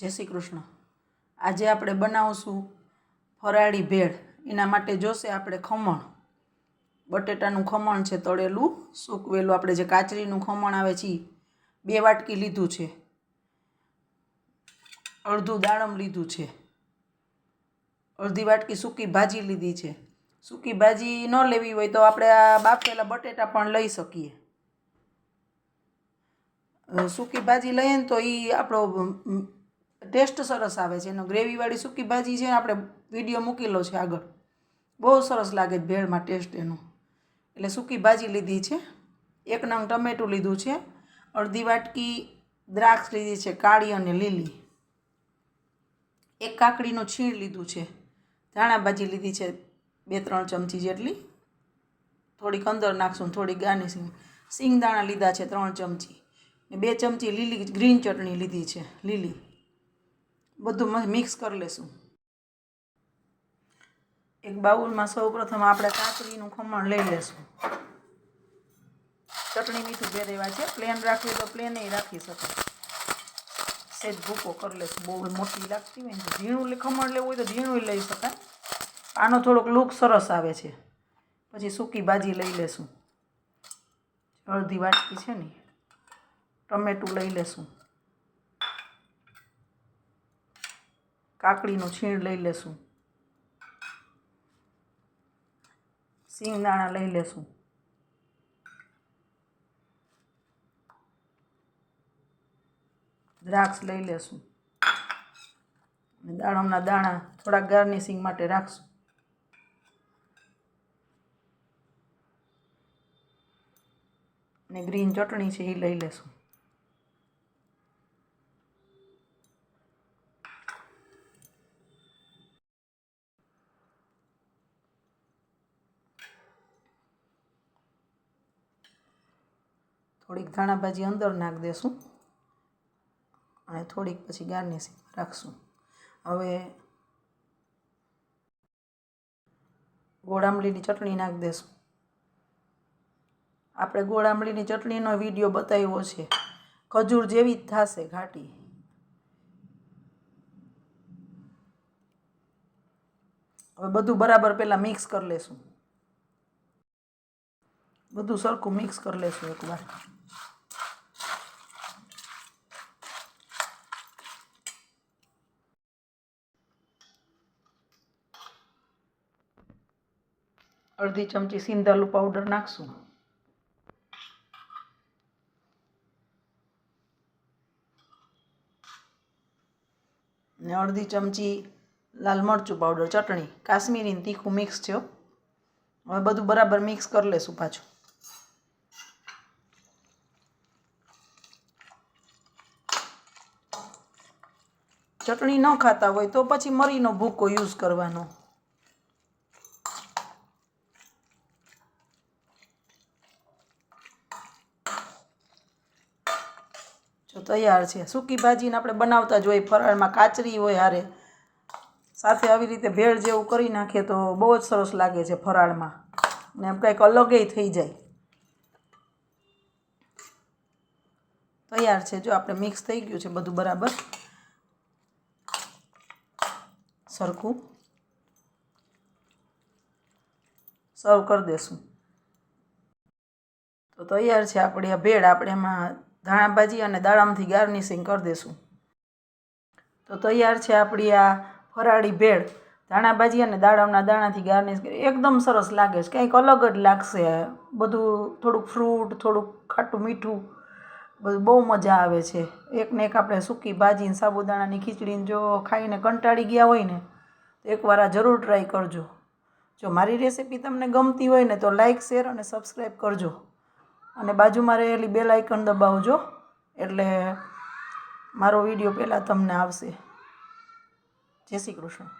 જય શ્રી કૃષ્ણ. આજે આપણે બનાવશું ફરાળી ભેળ. એના માટે જોશે આપણે ખમણ. બટેટાનું ખમણ છે તળેલું, સૂકવેલું, આપણે જે કાચરીનું ખમણ આવે છે. બે વાટકી લીધું છે. અડધું દાડમ લીધું છે. અડધી વાટકી સૂકી ભાજી લીધી છે. સૂકી ભાજી ન લેવી હોય તો આપણે આ બાફેલા બટેટા પણ લઈ શકીએ. સૂકી ભાજી લઈએ ને તો એ આપણો ટેસ્ટ સરસ આવે છે. એનો ગ્રેવીવાળી સૂકી ભાજી છે આપણે વીડિયો મૂકેલો છે આગળ. બહુ સરસ લાગે છે ભેળમાં ટેસ્ટ એનો. એટલે સૂકી ભાજી લીધી છે. એક નંગ ટમેટું લીધું છે. અડધી વાટકી દ્રાક્ષ લીધી છે, કાળી અને લીલી. એક કાકડીનું છીણ લીધું છે. ધાણા ભાજી લીધી છે બે ત્રણ ચમચી જેટલી. થોડીક અંદર નાખશું ને થોડી ગાર્નિશિંગ સિંગદાણા લીધા છે ત્રણ ચમચી. ને બે ચમચી લીલી ગ્રીન ચટણી લીધી છે, લીલી. બધું મિક્સ કરી લેશું. એક બાઉલમાં સૌ પ્રથમ આપણે કાકડીનું ખમણ લઈ લેશું. ચટણી મીઠું ભેરેવા છે પ્લેન રાખવી તો પ્લેન રાખી શકાય. સેજ ભૂકો કરી લેશું. બહુ મોટી લાગતી હોય ને ઝીણું ખમણ લેવું હોય તો ઝીણું લઈ શકાય. આનો થોડોક લુક સરસ આવે છે. પછી સૂકી ભાજી લઈ લેશું. અડધી વાટકી છે ને. ટમેટું લઈ લેશું. કાકડીનું છીણ લઈ લેશું. સિંગદાણા લઈ લેશું. દ્રાક્ષ લઈ લેશું. અને દાણા થોડાક ગાર્નિશિંગ માટે રાખશું. અને ગ્રીન ચટણી છે એ લઈ લેશું. થોડીક ધાણા ભાજી અંદર નાખ દેશું અને થોડીક પછી ગાર્નિશિંગ રાખશું. હવે ગોળ આંબલીની ચટણી નાખી દેશું. આપણે ગોળ આંબલીની ચટણીનો વીડિયો બતાવ્યો છે. ખજૂર જેવી જ થશે ઘાટી. હવે બધું બરાબર પહેલાં મિક્સ કરી લેશું. બધું સરખું મિક્સ કરી લેશું એકવાર. અડધી ચમચી સિંધાલું પાવડર નાખશું. ને અડધી ચમચી લાલ મરચું પાવડર ચટણી કાશ્મીરીને તીખું મિક્સ છે હવે બધું બરાબર મિક્સ કરી લેશું પાછું. ચટણી ન ખાતા હોય તો પછી મરીનો ભૂકો યુઝ કરવાનો. જો તૈયાર છે. સૂકી ભાજીને આપણે બનાવતા જ હોય ફરાળમાં, કાચરી હોય હારે. સાથે આવી રીતે ભેળ જેવું કરી નાખીએ તો બહુ જ સરસ લાગે છે ફરાળમાં. ને એમ કંઈક અલગેય થઈ જાય. તૈયાર છે. જો આપણે મિક્સ થઈ ગયું છે બધું બરાબર. સરખું. સર્વ કરી દેશું. તો તૈયાર છે આપણી આ ભેળ. આપણે એમાં ધાણા ભાજી અને દાડમથી ગાર્નિશિંગ કરી દઈશું તો તૈયાર છે આપણી આ ફરાળી ભેળ. ધાણા ભાજી અને દાડમના દાણાથી ગાર્નિશ કરી એકદમ સરસ લાગે છે. કંઈક અલગ જ લાગશે. બધું થોડુંક ફ્રૂટ થોડુંક ખાટું મીઠું, બધું બહુ મજા આવે છે. એકને એક આપણે સૂકી ભાજીને, સાબુદાણાની ખીચડીને જો ખાઈને કંટાળી ગયા હોય ને, તો એકવાર આ જરૂર ટ્રાય કરજો. જો મારી રેસીપી તમને ગમતી હોય ને, તો લાઇક શેર અને સબસ્ક્રાઈબ કરજો. અને બાજુમાં રહેલી બેલ આઇકન દબાવજો, એટલે મારો વીડિયો પહેલાં તમને આવશે. જય શ્રી કૃષ્ણ.